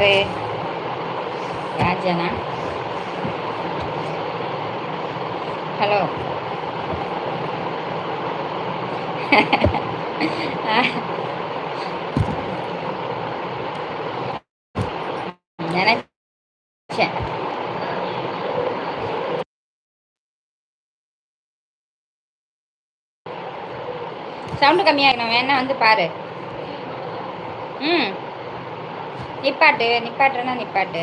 யாரு ராஜனா. ஹலோ. நினைச்சேன். சவுண்டு கம்மியாகணும். வேணா வந்து பாரு. ம். நிப்பாட்டு நிப்பாட்டுனா நிப்பாட்டு.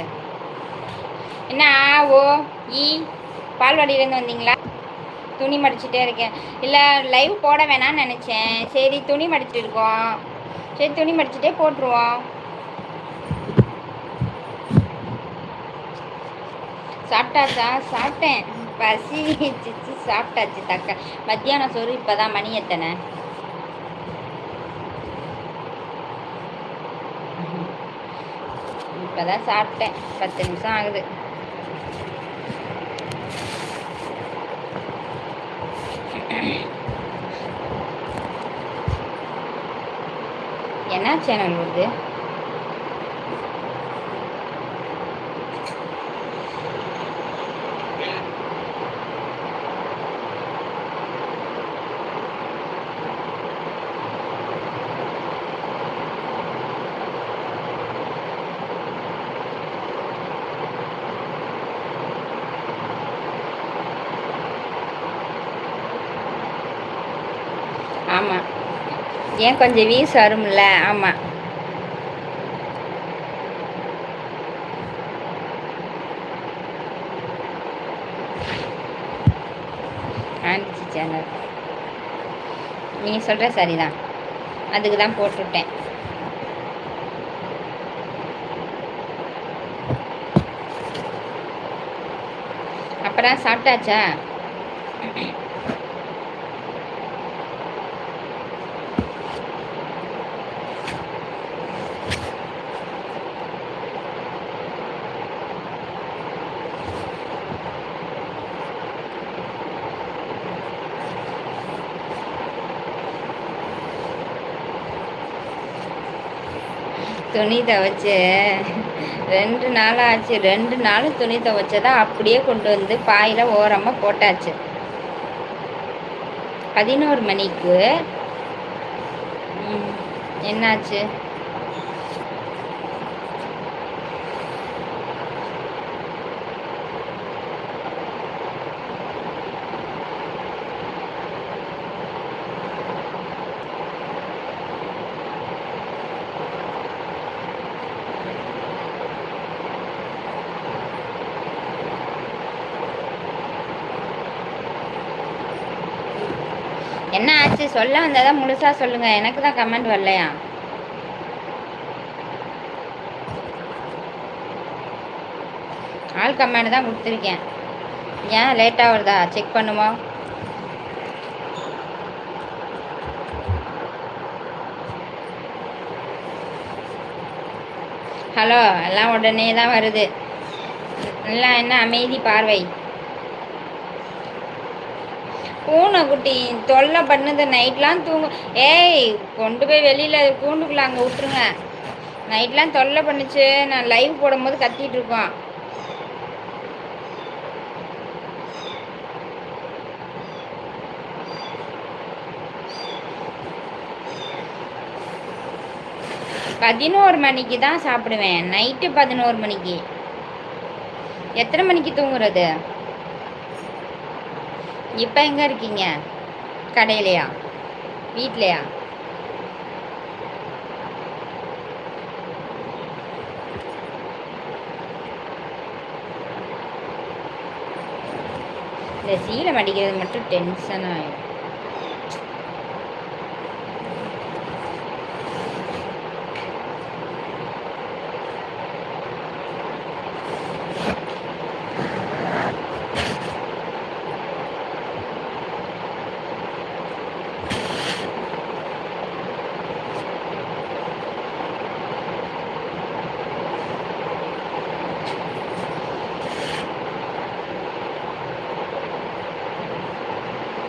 என்ன ஆ ஓ ஈ பால்வாடியிலேருந்து வந்தீங்களா? துணி மடிச்சுட்டே இருக்கேன். இல்லை லைவ் போட வேணாம்னு நினச்சேன். சரி துணி மடிச்சிட்டு இருக்கோம். சரி துணி மடிச்சுட்டே போட்டுருவோம். சாப்பிட்டாச்சா? சாப்பிட்டேன். பசி சாப்பிட்டாச்சு தக்க. மத்தியானம் சோறு இப்போதான் மணி எத்தனை? இப்போதான் சாப்பிட்டேன். பத்து நிமிஷம் ஆகுது. என்ன சேனல் வருது ஆமாம் ஏன் கொஞ்சம் வீஸ் வரும்ல? ஆமாம் ஆண்டிச்சி சேனல். நீ சொல்கிற சரிதான். அதுக்கு தான் போட்டுவிட்டேன் அப்புறம் சாப்பிட்டாச்சா? துணி துவைச்சு ரெண்டு நாள் ஆச்சு ரெண்டு நாள் துணி துவைச்சதை அப்படியே கொண்டு வந்து பாயில் ஓரமாக போட்டாச்சு. பதினோரு மணிக்கு என்னாச்சு? என்ன ஆச்சு? சொல்ல தான் முழுசா சொல்லுங்க. எனக்கு தான் கமெண்ட் வரலையா? ஆள் கமெண்ட் தான் கொடுத்துருக்கேன். ஏன் லேட்டாக வருதா செக் பண்ணுமா? ஹலோ எல்லாம் உடனே தான் வருது. எல்லாம் என்ன அமைதி பார்வை? பூனைக்குட்டி தொல்லை பண்ணுது. நைட்லாம் தூங்கு ஏய் கொண்டு போய் வெளியில் கூண்டுக்குள்ள அங்கே விட்டுருங்க. நைட்லாம் தொல்லை பண்ணுச்சு. நான் லைவ் போடும்போது கத்திட்டு இருக்கோம். பதினோரு மணிக்கு தான் சாப்பிடுவேன். நைட்டு பதினோரு மணிக்கு. எத்தனை மணிக்கு தூங்குறது? இப்போ எங்கே இருக்கீங்க? கடையிலையா? வீட்லையா? இந்த சீலை அடிக்கிறது மட்டும் டென்ஷன் ஆகிடும்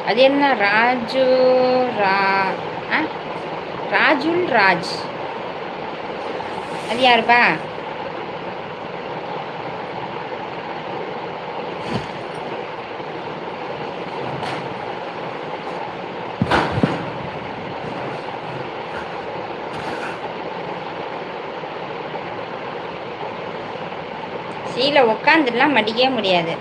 அது என்ன? ராஜு ரா ராஜுல் ராஜ். அது யாருப்பா? சீல உட்காந்துடலாம் மடிக்கவே முடியாது.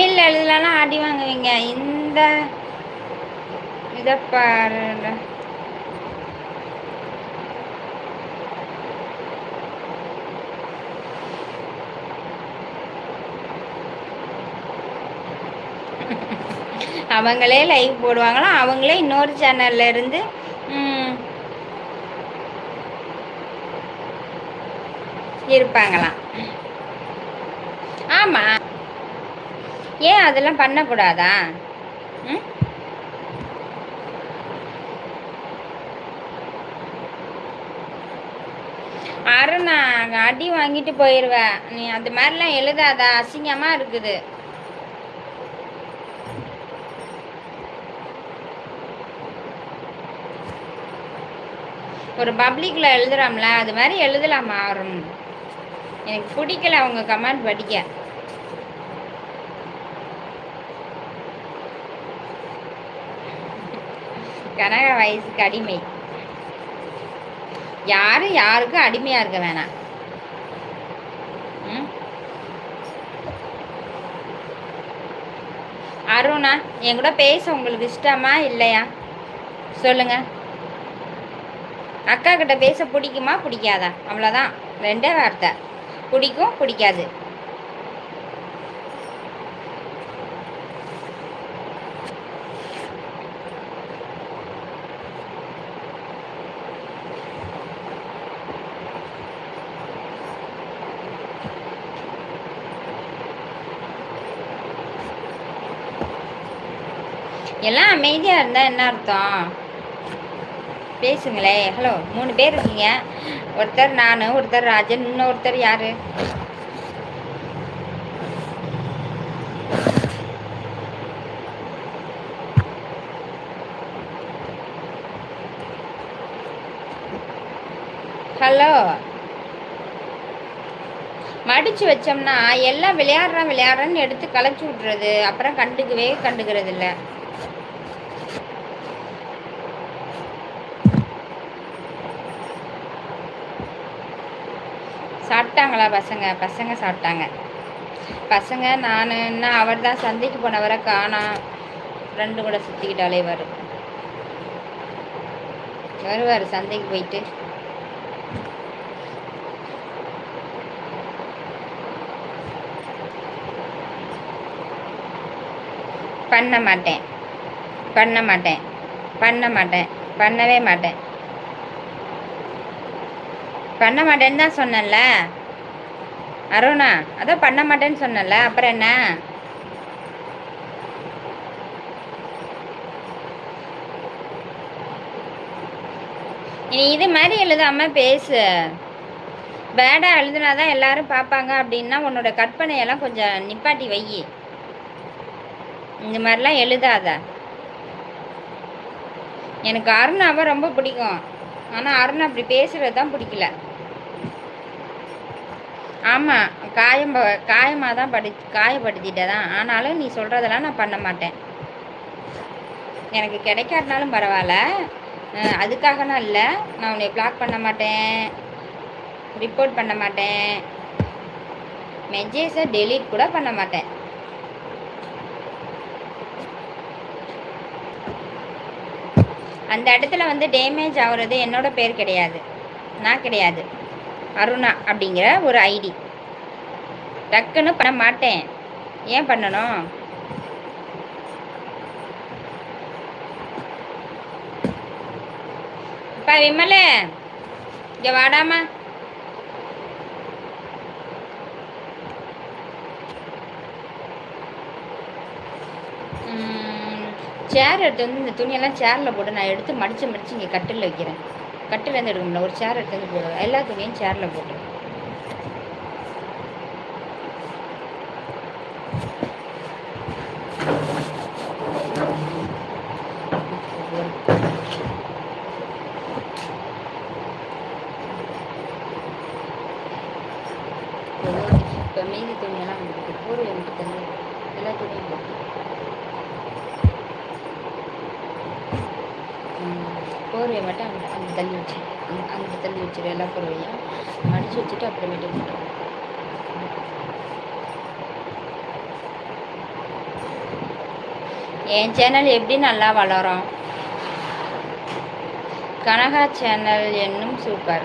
தமிழ்ல எழுதலாம் அடி வாங்குவீங்க. இந்த இதை பாரு அவங்களே லைவ் போடுவாங்களாம். அவங்களே இன்னொரு சேனல்ல இருந்து இருப்பாங்களாம். ஆமா. ஏன் அதெல்லாம் பண்ணக்கூடாதா? ம்? நான் அடி வாங்கிட்டு போயிடுவேன் நீ அந்த மாதிரிலாம் எழுதாத? அசிங்கமா இருக்குது. ஒரு பப்ளிக்ல எழுதுறாம்ல அது மாதிரி எழுதலாமா எனக்கு பிடிக்கல அவங்க கமெண்ட் படிக்க. கனக வயசுக்கு அடிமை. யாரும் யாருக்கும் அடிமையா இருக்க வேணாம். ம்? அருணா என் கூட பேச உங்களுக்கு இஷ்டமா இல்லையா? சொல்லுங்க. அக்கா கிட்ட பேச பிடிக்குமா பிடிக்காதா? அவ்வளோதான் ரெண்டே வார்த்தை. பிடிக்கும் பிடிக்காது. அமைதியாக இருந்தால் என்ன அர்த்தம்? பேசுங்களே. ஹலோ மூணு பேர் இருக்கீங்க. ஒருத்தர் நான் ஒருத்தர் ராஜன் இன்னொருத்தர் யார்? ஹலோ மடிச்சு வச்சோம்னா எல்லாம் விளையாடுறேன் விளையாடுறேன்னு எடுத்து களைச்சி விட்றது அப்புறம் கண்டுக்கவே கண்டுக்கிறது இல்லை சாப்பிட்டாங்களா பசங்க பசங்க சாப்பிட்டாங்க. பசங்க நான் என்ன அவர் தான் சந்தைக்கு போனவரை காணாம் ஃப்ரெண்டு கூட சுற்றிக்கிட்டாலே வரும் வருவார் சந்தைக்கு போயிட்டு. பண்ண மாட்டேன். பண்ண மாட்டேன். பண்ண மாட்டேன். பண்ணவே மாட்டேன். பண்ண மாட்டேன்னு தான் சொன்னேன்ல. அருணா அதான் பண்ண மாட்டேன்னு சொன்னேன்ல அப்புறம் என்ன? நீ இது மாதிரி எழுதாம பேசு. பேடா எழுதுனாதான் எல்லாரும் பார்ப்பாங்க அப்படின்னா உன்னோட கற்பனையெல்லாம் கொஞ்சம் நிப்பாட்டி வை. இந்த மாதிரிலாம் எழுதாத. எனக்கு அருணாவை ரொம்ப பிடிக்கும். ஆனால் அருண் அப்படி பேசுறது தான் பிடிக்கல. ஆமாம் காயம் காயமாக தான் படி காயப்படுத்திட்டே தான் ஆனாலும் நீ சொல்கிறதெல்லாம் நான் பண்ண மாட்டேன். எனக்கு கிடைக்காட்டினாலும் பரவாயில்ல. அதுக்காகலாம் இல்லை. நான் உன்னை பிளாக் பண்ண மாட்டேன். ரிப்போர்ட் பண்ண மாட்டேன். மெசேஜை டெலீட் கூட பண்ண மாட்டேன். அந்த இடத்துல வந்து டேமேஜ் ஆகுறது என்னோட பேர் கிடையாது. நான் கிடையாது. அருணா அப்படிங்கிற ஒரு ஐடி. டக்குன்னு பண்ண மாட்டேன். ஏன் பண்ணணும்? அப்பா விமலே இங்கே வாடாமா. சேர் எடுத்து வந்து இந்த துணியெல்லாம் சேரில் போட்டு நான் எடுத்து மடித்து மடித்து இங்கே கட்டில் வைக்கிறேன். கட்டிலேருந்து எடுக்க முடியல ஒரு சேர் எடுத்து போடுவோம் எல்லா துணியும் சேரில் போட்டு இப்போ மீதி துணியெல்லாம் வந்துருக்கு போர்வை வந்துட்டு தந்து எல்லா துணியும் போட்டு போர்வையை மட்டும் அங்கே தள்ளி வச்சு அங்கே தள்ளி வச்சிரு எல்லா போர்வையும் மடித்து வச்சுட்டு அப்புறமேட்டு போட்டுருவோம் என் சேனல் எப்படி நல்லா வளரும்? கனகா சேனல் என்னும் சூப்பர்.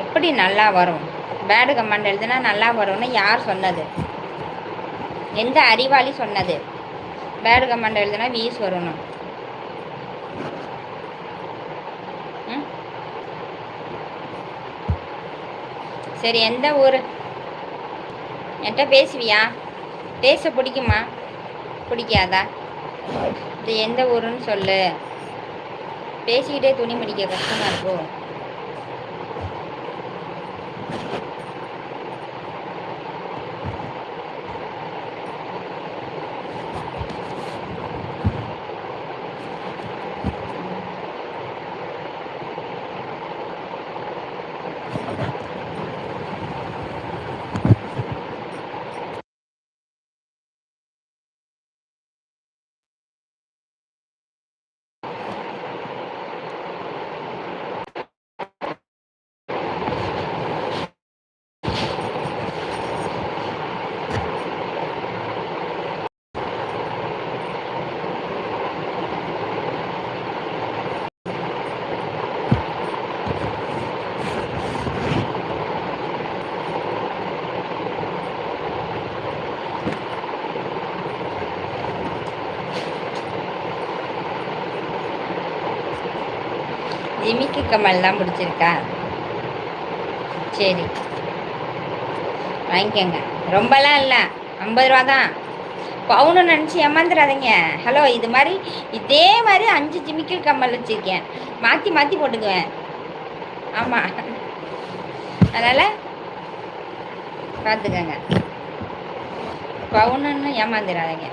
எப்படி நல்லா வரும்? பேடு கமெண்ட் எழுதுனா நல்லா வரும்னு யார் சொன்னது? எந்த அறிவாளி சொன்னது? பேடு கமெண்ட் எழுதுனா வீஸ் வரணும் ம்? சரி எந்த ஊர்? என்கிட்ட பேசுவியா? பேச பிடிக்குமா? பிடிக்காதா? இது எந்த ஊருன்னு சொல்லு. பேசிக்கிட்டே துணி மடிக்க கஷ்டமாக இருக்கும். கமல்லாம் தான் பிடிச்சிருக்கா? சரி. வாங்கிக்கோங்க. ரொம்பலாம் இல்லை. ஐம்பது ரூபா தான். பவுனு நினச்சி ஏமாந்துடாதீங்க ஹலோ இது மாதிரி இதே மாதிரி அஞ்சு ஜிமிக்கல் கம்மல் வச்சுருக்கேன். மாற்றி மாற்றி போட்டுக்குவேன். ஆமாம் அதனால் பார்த்துக்கோங்க பவுனுன்னு ஏமாந்துடாதீங்க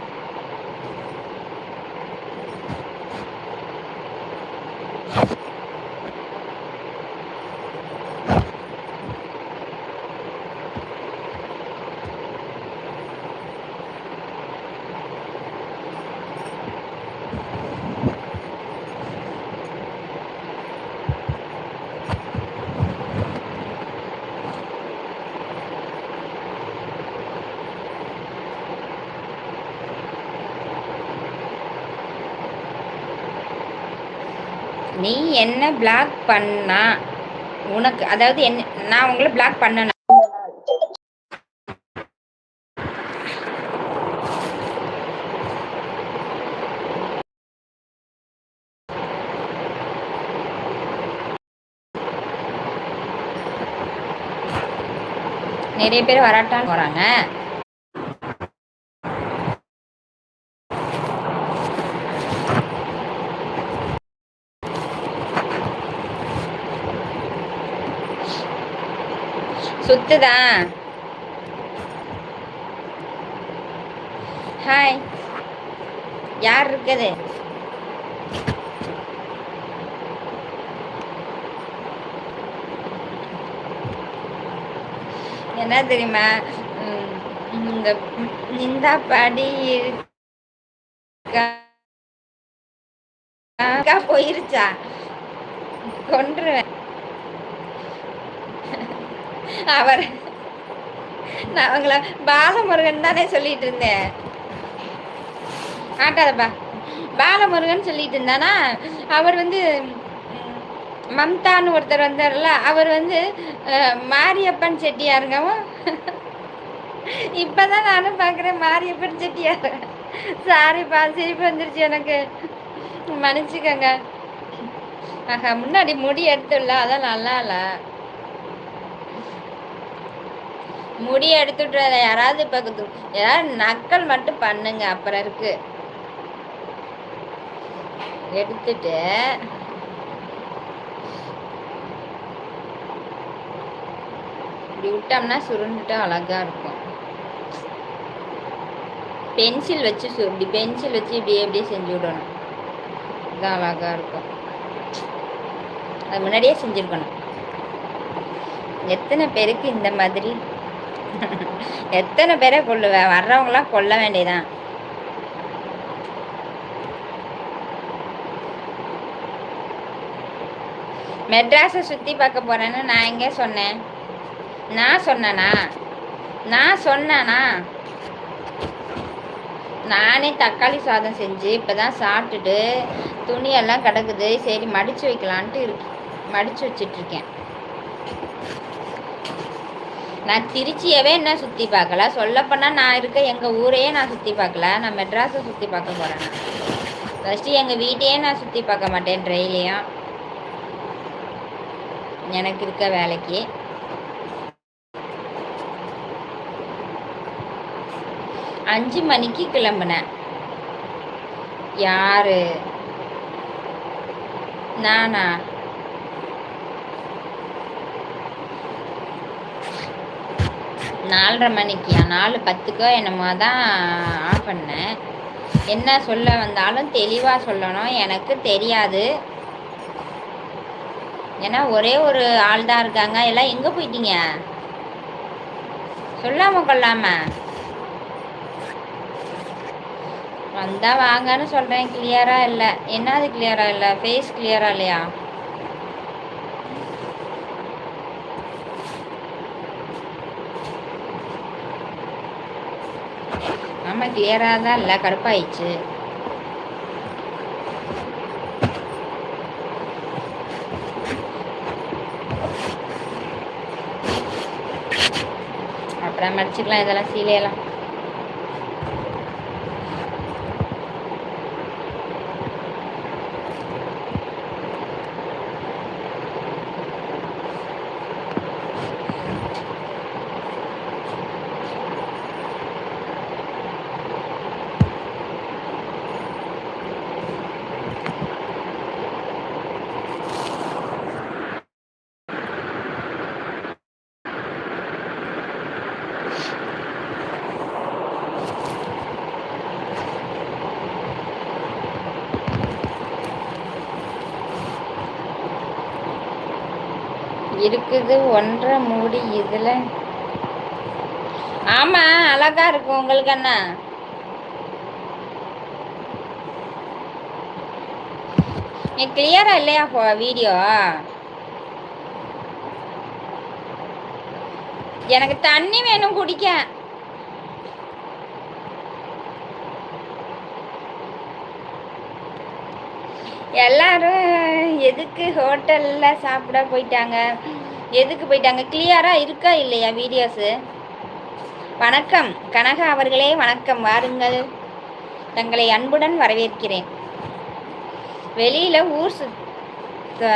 நீ என்ன பிளாக் பண்ணா உனக்கு அதாவது என்ன நான் உங்களை பிளாக் பண்ணணும் நிறைய பேர் வராட்டான்னு போறாங்க. சுத்துதா ஹாய் யார் இருக்குது? என்ன தெரியுமா? உம், இந்த இந்த படி இருக்கா? போயிருச்சா? கொன்றுவேன். அவர் நான் அவங்கள பாலமுருகன் தானே சொல்லிட்டு இருந்தேன். ஆட்டாதப்பா பாலமுருகன் சொல்லிட்டு இருந்தானா? அவர் வந்து மம்தான்னு ஒருத்தர் வந்தார்ல அவர் வந்து மாரியப்பன் செட்டியாருங்கவும் இப்பதான் நானும் பார்க்குறேன் மாரியப்பன் செட்டியார். சாரிப்பா சிரிப்பு வந்துருச்சு எனக்கு. மன்னிச்சுக்கோங்க. ஆஹா முன்னாடி முடி எடுத்துடல அதான் நல்லா இல்லை. முடி எடுத்துட்டு அதை யாராவது இப்போ யாராவது நக்கல் மட்டும் பண்ணுங்க அப்புறம் இருக்கு. எடுத்துட்டு இப்படி விட்டோம்னா சுருண்டுட்டு அழகா இருக்கும். பென்சில் வச்சு இப்படி பென்சில் வச்சு இப்படியே எப்படியே செஞ்சு விடணும். இதான் அழகா இருக்கும். அது முன்னாடியே செஞ்சுருக்கணும். எத்தனை பேருக்கு இந்த மாதிரி எத்தனை பேரை கொள்ளுவேன் வர்றவங்களாம் கொல்ல வேண்டியதான் மெட்ராஸை சுற்றி பார்க்க போகிறேன்னு நான் எங்கே சொன்னேன்? நான் சொன்னேனா? நான் சொன்னேனா? நானே தக்காளி சாதம் செஞ்சு இப்போ தான் சாப்பிட்டுட்டு துணியெல்லாம் கிடக்குது. சரி மடித்து வைக்கலான்ட்டு இருக்கு மடித்து வச்சிட்ருக்கேன் நான் திருச்சியவே என்ன சுற்றி பார்க்கல. சொல்லப்போனால் நான் இருக்க எங்கள் ஊரையே நான் சுற்றி பார்க்கல. நான் மெட்ராஸை சுற்றி பார்க்க போகிறேன் ஃபஸ்ட்டு எங்கள் வீட்டையே நான் சுற்றி பார்க்க மாட்டேன் ட்ரெயிலையும் எனக்கு இருக்க வேலைக்கு. அஞ்சு மணிக்கு கிளம்புனேன். யாரு? நானா? நாலரை மணிக்கியா நாலு பத்துக்கோ என்னமோ தான் ஆஃப் பண்ணேன். என்ன சொல்ல வந்தாலும் தெளிவாக சொல்லணும். எனக்கு தெரியாது. ஏன்னா ஒரே ஒரு ஆள் தான் இருக்காங்க. எல்லாம் எங்கே போயிட்டீங்க? சொல்லாம கொள்ளாம வந்தால் வாங்கன்னு சொல்கிறேன் கிளியராக இல்லை. என்னது கிளியராக இல்லை? ஃபேஸ் கிளியராக இல்லையா? செம்ம கிளியராக தான் இல்லை கடுப்பாயிடுச்சு. அப்புறம் மடிச்சுக்கலாம் இதெல்லாம் சீலையெல்லாம். இது ஒன்றரை மூடி இதில். ஆமாம் அழகா இருக்கும் உங்களுக்கு என்ன நீ கிளியரா இல்லையா வீடியோ எனக்கு தண்ணி வேணும் குடிக்க. எல்லாரும் எதுக்கு ஹோட்டலில் சாப்பிட போயிட்டாங்க? எதுக்கு போயிட்டாங்க? கிளியராக இருக்கா இல்லையா வீடியோஸு வணக்கம். கனகா அவர்களே வணக்கம். வாருங்கள். தங்களை அன்புடன் வரவேற்கிறேன். வெளியில் ஊர் சுத்தாத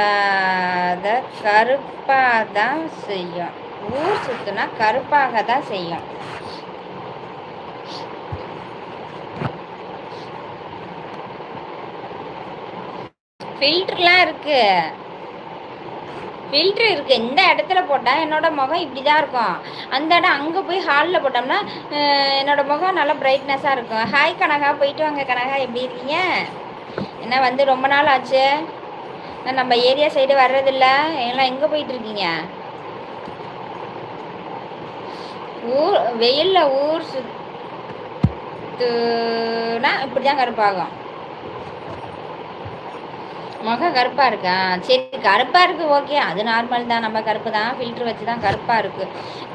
கருப்பாக தான் செய்யும். ஊர் சுத்துனா கருப்பாக தான் செய்யும். ஃபில்டர்லாம் இருக்குது ஃபில்ட்ரு இருக்குது இந்த இடத்துல போட்டால் என்னோடய முகம் இப்படி தான் இருக்கும். அந்த இடம் அங்கே போய் ஹாலில் போட்டோம்னா என்னோடய முகம் நல்லா பிரைட்னஸாக இருக்கும். ஹாய் கனகா போயிட்டு வாங்க கனகா. எப்படி இருக்கீங்க? என்ன வந்து ரொம்ப நாள் ஆச்சு? நம்ம ஏரியா சைடு வர்றதில்ல? எல்லாம் எங்கே போயிட்டு இருக்கீங்க? ஊர் வெயிலில் ஊர் சுத்துனா இப்படி தான் கருப்பாகும். முகம் கருப்பாக இருக்கா? சரி கருப்பாக இருக்கு ஓகே அது நார்மல் தான். நம்ம கருப்பு தான். ஃபில்டர் வச்சு தான் கருப்பாக இருக்கு.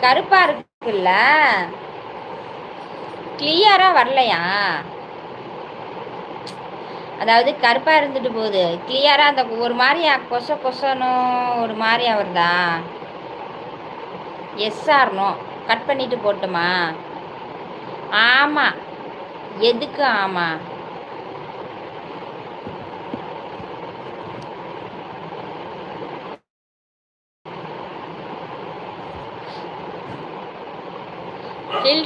கருப்பாக இருக்குல்ல? கிளியராக வரலையா? அதாவது கருப்பாக இருந்துட்டு போகுது. கிளியராக அந்த ஒரு மாதிரியா கொச கொசனும் ஒரு மாதிரியா வருதா எஸ் ஆர்னோ கட் பண்ணிட்டு போட்டுமா? ஆமாம் எதுக்கு ஆமாம்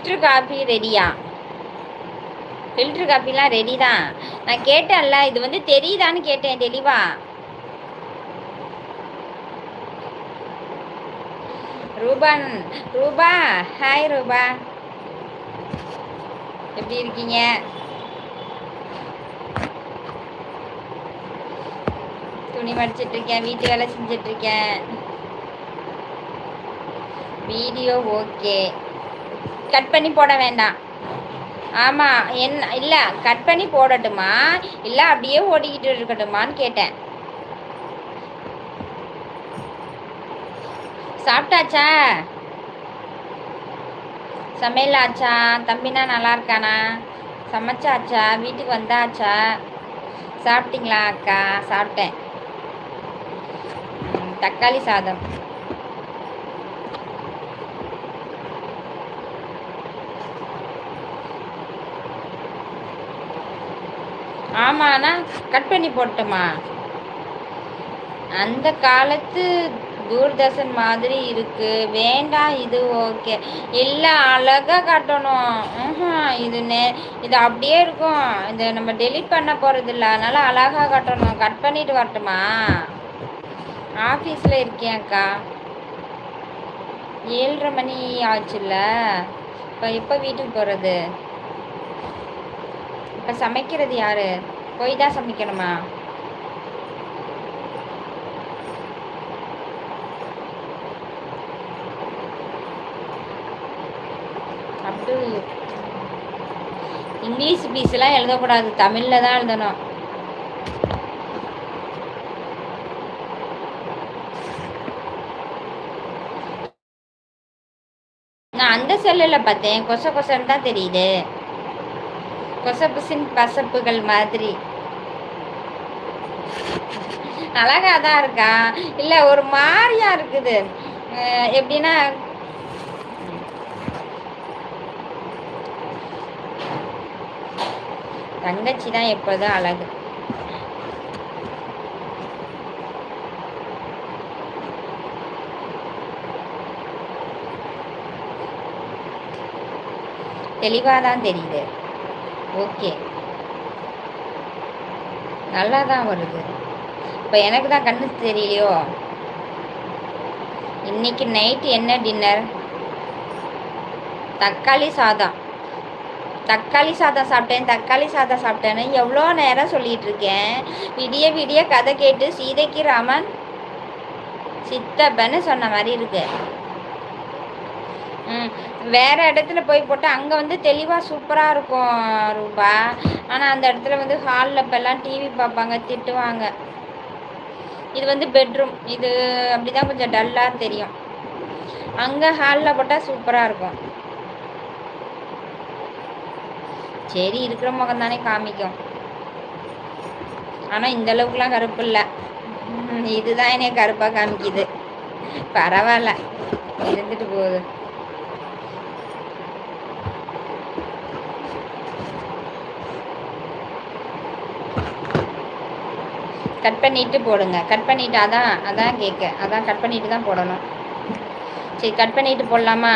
ஃபில்ட்ரு காப்பி ரெடியா ஃபில்ட்ரு காப்பிலாம் ரெடி தான் நான் கேட்டேன்ல இது வந்து தெரியுதான்னு கேட்டேன் தெளிவா? ரூபான் ரூபா ஹாய் ரூபா. எப்படி இருக்கீங்க? துணி மடிச்சிட்டு இருக்கேன் வீட்டு வேலை செஞ்சுட்டு இருக்கேன் வீடியோ ஓகே. கட் பண்ணி போட வேண்டாம். ஆமாம் என்ன இல்லை கட் பண்ணி போடட்டுமா? இல்லை அப்படியே ஓடிக்கிட்டு இருக்கட்டுமான்னு கேட்டேன். சாப்பிட்டாச்சா? சமையல் ஆச்சா தம்பினா நல்லா இருக்கானா? சமைச்சாச்சா? வீட்டுக்கு வந்தாச்சா? சாப்பிட்டீங்களா அக்கா? சாப்பிட்டேன். தக்காளி சாதம். ஆமாண்ணா கட் பண்ணி போட்டுமா. அந்த காலத்து தூர்தர்ஷன் மாதிரி இருக்கு. வேண்டாம் இது ஓகே. இல்லை அழகாக காட்டணும். இது நே இது அப்படியே இருக்கும். இது நம்ம டெலிட் பண்ண போகிறது இல்லை. அதனால் அழகாக காட்டணும். கட் பண்ணிட்டு வரட்டுமா? ஆஃபீஸில் இருக்கேன்க்கா ஏழரை மணி ஆச்சுல்ல. இப்போ எப்போ வீட்டுக்கு போகிறது இப்போ சமைக்கிறது யார்? போய் தான் சமைக்கணுமா? அப்படி இங்கிலீஷ் பீஸ்லாம் எழுதக்கூடாது. தமிழில் தான் எழுதணும். நான் அந்த செல்லில் பார்த்தேன். கொச கொசன்னு தான் தெரியுது. கொசபுசின் பசப்புகள் மாதிரி. அழகா தான் இருக்கா? இல்லை ஒரு மாதிரியா இருக்குது. எப்படின்னா தங்கச்சி தான் எப்போதும் அழகு. தெளிவாக தான் தெரியுது. ஓகே. நல்லா தான் வருது. இப்போ எனக்கு தான் கண்ணு தெரியலையோ? இன்னைக்கு நைட்டு என்ன டின்னர் தக்காளி சாதம். தக்காளி சாதம் சாப்பிட்டேன் தக்காளி சாதம் சாப்பிட்டேன்னு எவ்வளோ நேரம் சொல்லிகிட்டு இருக்கேன்? விடிய விடிய கதை கேட்டு சீதைக்கு ராமன் சித்தப்பன்னு சொன்ன மாதிரி இருக்கு. ம் வேறு இடத்துல போய் போட்டால் அங்கே வந்து தெளிவாக சூப்பராக இருக்கும் ரூபா. ஆனால் அந்த இடத்துல வந்து ஹாலில் இப்போல்லாம் டிவி பார்ப்பாங்க திட்டுவாங்க. இது வந்து பெட்ரூம் இது அப்படி தான் கொஞ்சம் டல்லாக தெரியும். அங்கே ஹாலில் போட்டால் சூப்பராக இருக்கும். சரி இருக்கிற முகம் தானே காமிக்கும். ஆனால் இந்த அளவுக்குலாம் கருப்பு இல்லை. இதுதான் என்னைய கருப்பாக காமிக்குது. பரவாயில்ல. இருந்துட்டு போகுது. கட் பண்ணிவிட்டு போடுங்க. கட் பண்ணிவிட்டு அதான் அதான் கேட்க அதான் கட் பண்ணிவிட்டு தான் போடணும். சரி கட் பண்ணிவிட்டு போடலாமா?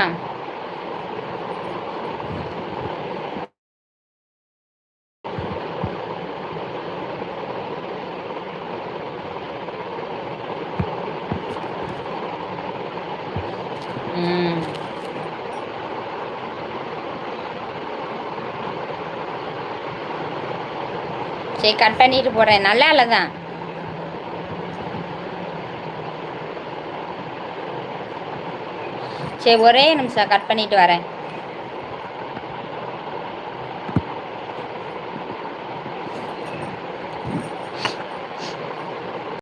சரி கட் பண்ணிட்டு போடுறேன். நல்லா இல்லை தான் சரி ஒரே நிமிஷம் கட் பண்ணிட்டு வரேன்.